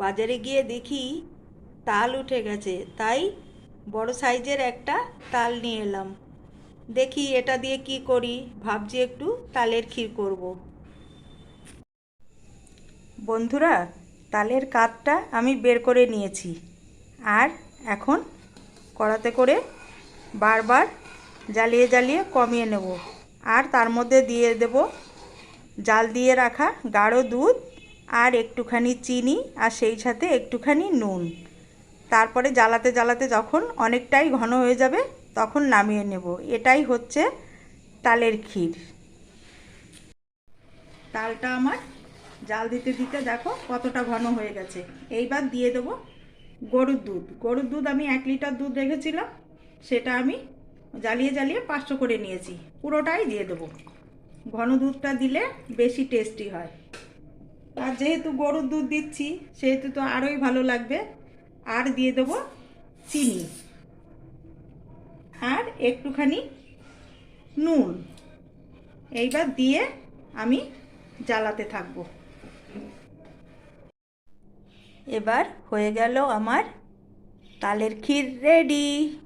বাজারে গিয়ে দেখি তাল উঠে গেছে। তাই বড় সাইজের একটা তাল নিয়ে এলাম। দেখি এটা দিয়ে কি করি? ভাবছি একটু তালের ক্ষীর করব। বন্ধুরা, তালের কাঠটা আমি বের করে নিয়েছি। আর এখন কড়াতে করে বারবার জ্বালিয়ে জ্বালিয়ে কমিয়ে নেব। আর তার মধ্যে দিয়ে দেব জাল দিয়ে রাখা গাঢ় দুধ আর একটুখানি চিনি আর সেই সাথে একটুখানি নুন। তারপরে জ্বালাতে জ্বালাতে যখন অনেকটাই ঘন হয়ে যাবে, তখন নামিয়ে নেব। এটাই হচ্ছে তালের ক্ষীর। তালটা আমার জাল দিতে দিতে দেখো কতটা ঘন হয়ে গেছে। এইবার দিয়ে দেবো গরুর দুধ। গরুর দুধ আমি এক লিটার দুধ রেখেছিলাম, সেটা আমি জ্বালিয়ে জ্বালিয়ে পাঁচশো করে নিয়েছি। পুরোটাই দিয়ে দেবো। ঘন দুধটা দিলে বেশি টেস্টি হয়। আর যেহেতু গরুর দুধ দিচ্ছি, সেহেতু তো আরোই ভালো লাগবে। আর দিয়ে দেবো চিনি। আর একটুখানি নুন। এইবার দিয়ে আমি জ্বালাতে থাকব। এবার হয়ে গেল আমার তালের ক্ষীর রেডি।